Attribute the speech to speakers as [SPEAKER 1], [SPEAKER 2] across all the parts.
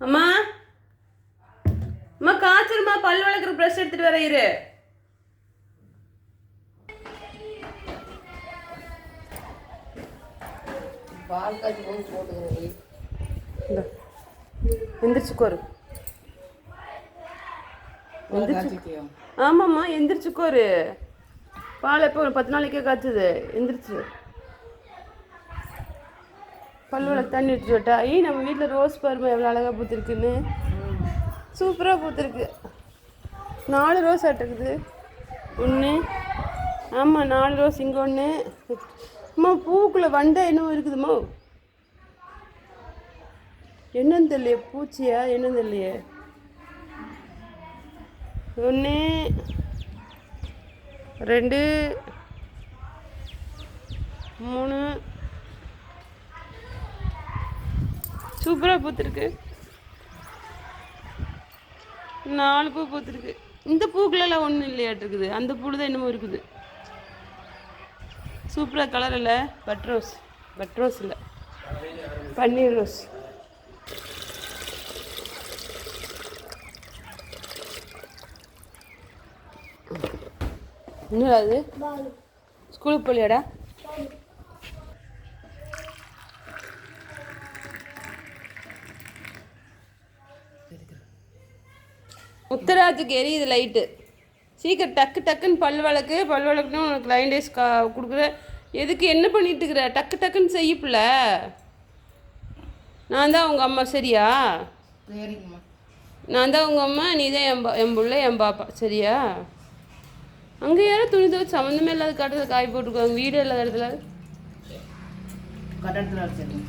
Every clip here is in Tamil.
[SPEAKER 1] அம்மா. அம்மா காய்ச்சல்மா?
[SPEAKER 2] பல் வளர்க்குற ப்ரெஷ்
[SPEAKER 1] எடுத்துகிட்டு வர
[SPEAKER 2] இரு. எந்திரிச்சுக்கோரு
[SPEAKER 1] ஆமாம்மா எந்திரிச்சுக்கோரு பால் எப்போ ஒரு பத்து நாளைக்கே காய்ச்சது. எந்திரிச்சு. பல்லுவில் தண்ணி ஊற்றி விட்டா ஐய் நம்ம வீட்டில் ரோஸ் பருமை எவ்வளோ அழகாக பூத்துருக்குன்னு. சூப்பராக பூத்துருக்கு. நாலு ரோஸ் ஆட்டிருக்குது ஒன்று ஆமாம் நாலு ரோஸ் இங்கே ஒன்று அம்மா பூவுக்குள்ளே வண்டை என்னவோ இருக்குதும்மா. என்னன்னு தெரியலையே பூச்சியா என்னன்னு தெரியலையே. ஒன்று ரெண்டு. மூணு. சூப்பராக பூத்துருக்கு. நாலு பூ பூத்துருக்கு. இந்த பூக்குள்ளெல்லாம் ஒன்றும் இல்லையாட்டிருக்குது. அந்த பூ தான் என்னமோ இருக்குது. சூப்பராக கலர் இல்லை. பட் ரோஸ் பட் ரோஸ் இல்லை. பன்னீர் ரோஸ் என்னடா அது ஸ்கூலுக்கு போலியாடா? முத்தராஜுக்கு எரியுது லைட்டு. சீக்கிரம் டக்கு டக்குன்னு பல் வழக்கு பல் வழக்குன்னு உனக்கு லைன் டேஸ் கா கொடுக்குற. எதுக்கு என்ன பண்ணிட்டு இருக்கிற? டக்கு டக்குன்னு செய்யப்பில்ல நான் தான் உங்கள் அம்மா சரியா?
[SPEAKER 2] சரிங்கம்மா.
[SPEAKER 1] நான் தான் உங்கள் அம்மா நீ தான் என் பா என் புள்ள என் பாப்பா சரியா? அங்கே யாரோ துணி துவச்சு சம்மந்தமே இல்லாத காட்டுறது காய் போட்டுருக்காங்க. வீடு இல்லாத இடத்துல.
[SPEAKER 2] கட்டடத்தில் அடிச்சிருங்க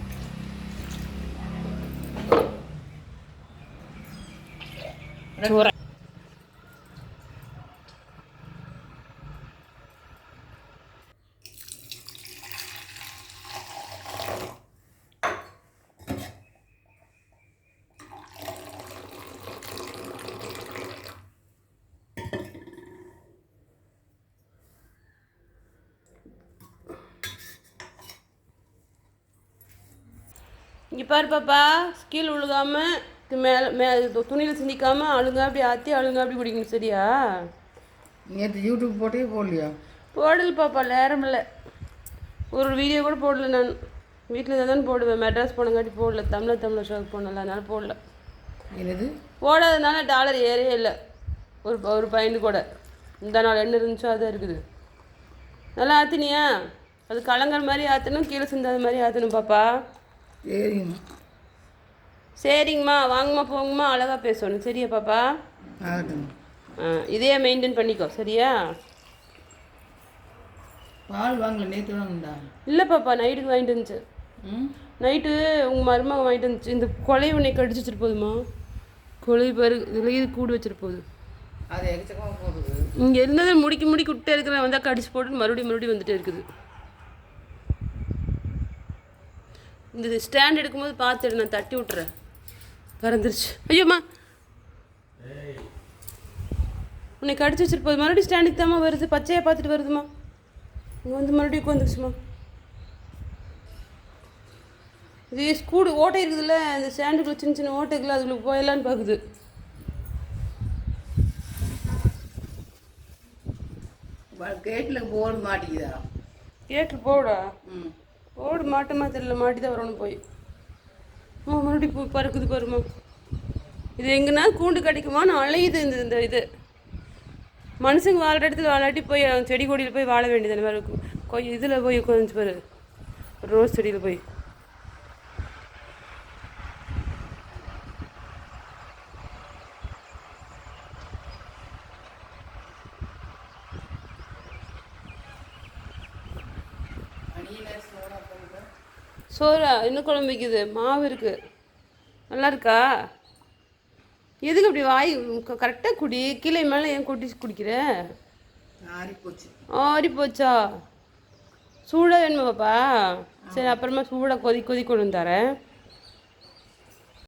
[SPEAKER 1] இங்கே பாரு பாப்பா கீழே விழுகாம மேலே மே துணியில் சிந்திக்காமல் அழுங்க அப்படி ஆற்றி அழுங்க அப்படி குடிக்கணும் சரியா?
[SPEAKER 2] நேற்று யூடியூப் போட்டே போடலையா?
[SPEAKER 1] போடல பாப்பா நேரம் இல்லை. ஒரு வீடியோ கூட போடல நான். வீட்டில் தான் போடுவேன். மெட்ராஸ் போனங்காட்டி போடல. தமிழ் தமிழ் ஷோக்கு போனல அதனால போடல.
[SPEAKER 2] என்னது?
[SPEAKER 1] போடாதனால டாலர் ஏறே இல்லை. ஒரு ஒரு பாயிண்ட் கூட. இந்த நாள் என்ன இருந்துச்சோ அதான் இருக்குது. நல்லா ஆற்றினியா அது கலங்கர் மாதிரி ஆற்றணும் கீழே சிந்தாத மாதிரி ஆற்றணும் பாப்பா.
[SPEAKER 2] சரிங்கம்மா
[SPEAKER 1] சரிங்கம்மா வாங்கம்மா போங்கம்மா அழகாக பேசணும். சரியா பாப்பா? ஆ இதே மெயின்டைன் பண்ணிக்கோ சரியா?
[SPEAKER 2] பால் வாங்கல நேற்று வாங்கிட்டா
[SPEAKER 1] இல்லை பாப்பா நைட்டுக்கு வாங்கிட்டு வந்துச்சு.
[SPEAKER 2] ம்?
[SPEAKER 1] நைட்டு உங்கள் மருமக வாங்கிட்டு வந்துச்சு. இந்த கொலை உன்னை கடிச்சு வச்சிட்டு கொலை பாரு இதில் இது கூடு வச்சிட்டு போகுது.
[SPEAKER 2] அது எக்கச்சக்கமாக போடுது.
[SPEAKER 1] இங்கே இருந்ததை முடிக்கி முடிக்கி விட்டே இருக்கிறேன் வந்தால் கடிச்சு போட்டு மறுபடியும் மறுபடியும் வந்துட்டே இருக்குது. இந்த ஸ்டாண்ட் எடுக்கும்போது பார்த்துடு நான் தட்டி விட்டுறேன். பறந்துருச்சு. ஐயோம்மா. உன்னை கடிச்சு வச்சிட்டு போகுது மறுபடியும் ஸ்டாண்டுக்கு தாம்மா வருது? பச்சையாக பார்த்துட்டு வருதுமா இங்கே வந்து மறுபடியும் உட்காந்துருச்சுமா இது ஸ்கூடு ஓட்டை இருக்குதுல்ல அந்த ஸ்டாண்டுக்குள்ள சின்ன சின்ன ஓட்டைக்குள்ள அதுக்குள்ள போயிடலான்னு பார்க்குது
[SPEAKER 2] கேட்டில் போர்டு மாட்டிக்குதா
[SPEAKER 1] கேட்டு போடா
[SPEAKER 2] ம்.
[SPEAKER 1] ஓடு மாட்டமா தெரியல மாட்டி தான் வரணும் போய். ஆ மறுபடியும் பூ பறக்குது பாருமா இது எங்கன்னா கூண்டு கிடைக்குமான்னு அலையுது இந்த இந்த இது. மனுஷங்க வாழ்கிற இடத்துல வாழாட்டி போய் செடி கொடியில் போய் வாழ வேண்டியது அந்த மாதிரி இருக்கும் கொய் இதில் போய் கொஞ்சம் பாரு. ரோஸ் செடியில் போய்.
[SPEAKER 2] சோறா
[SPEAKER 1] என்ன குழம்பு வைக்குது. மாவு இருக்கு. நல்லா இருக்கா எதுக்கு அப்படி வாய் கரெக்டாக குடி. கீழே மேலே ஏன் கொட்டி குடிக்கிற? ஆறி போச்சு சூடாக வேணுமா பாப்பா? சரி அப்புறமா சூடாக கொதி கொதி கொண்டு வந்து தரேன்.